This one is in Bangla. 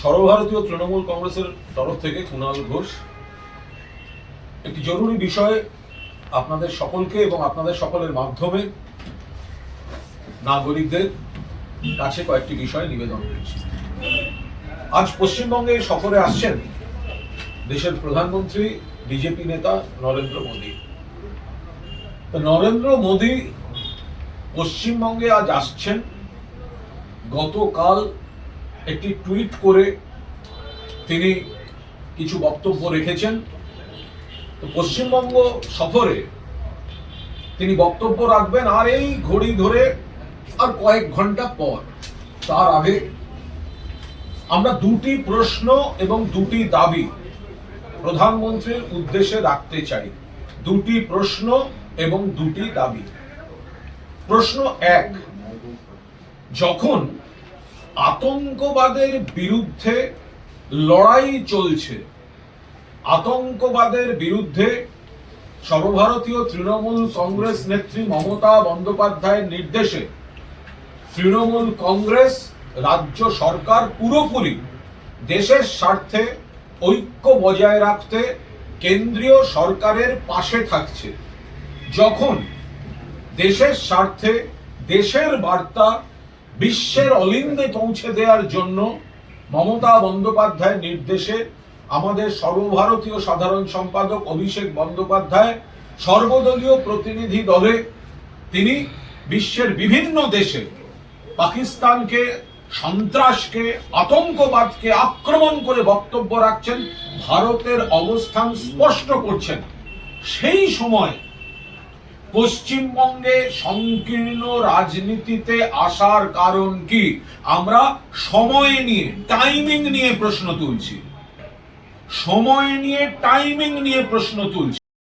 সর্বভারতীয় তৃণমূল কংগ্রেসের তরফ থেকে কুণাল ঘোষ, একটি জরুরি বিষয় আপনাদের সকলকে এবং আপনাদের সকলের মাধ্যমে নাগরিকদের কাছে কয়েকটি বিষয় নিবেদন করেছি। আজ পশ্চিমবঙ্গে সফরে আসছেন দেশের প্রধানমন্ত্রী, বিজেপি নেতা নরেন্দ্র মোদী। নরেন্দ্র মোদী পশ্চিমবঙ্গে আজ আসছেন। গতকাল একটি টুইট করে তিনি কিছু বক্তব্য রেখেছেন। তো পশ্চিমবঙ্গ সফরে তিনি বক্তব্য রাখবেন আর এই ঘড়ি ধরে আর কয়েক ঘণ্টা পর, তার আগে আমরা দুটি প্রশ্ন এবং দুটি দাবি প্রধানমন্ত্রীর উদ্দেশ্যে রাখতে চাই। দুটি প্রশ্ন এবং দুটি দাবি। প্রশ্ন এক, যখন আতঙ্কবাদের বিরুদ্ধে লড়াই চলছে। আতঙ্কবাদের বিরুদ্ধে সর্বভারতীয় তৃণমূল কংগ্রেস নেত্রী মমতা বন্দ্যোপাধ্যায়ের নির্দেশে তৃণমূল কংগ্রেস রাজ্য সরকার পুরোপুরি দেশের স্বার্থে ঐক্য বজায় রাখতে কেন্দ্রীয় সরকারের পাশে থাকছে। যখন দেশের স্বার্থে দেশের বার্তা বিশ্বের অলিন্দে পৌঁছে দেওয়ার জন্য মমতা বন্দ্যোপাধ্যায়ের নির্দেশে আমাদের সর্বভারতীয় সাধারণ সম্পাদক অভিষেক বন্দ্যোপাধ্যায় সর্বদলীয় প্রতিনিধি দলে তিনি বিশ্বের বিভিন্ন দেশে পাকিস্তানকে, সন্ত্রাসকে, আতঙ্কবাদকে আক্রমণ করে বক্তব্য রাখছেন, ভারতের অবস্থান স্পষ্ট করছেন। সেই সময় পশ্চিমবঙ্গে সংকীর্ণ রাজনীতিতে আসার কারণ কি? আমরা সময় নিয়ে টাইমিং নিয়ে প্রশ্ন তুলছি। সময় নিয়ে টাইমিং নিয়ে প্রশ্ন তুলছি।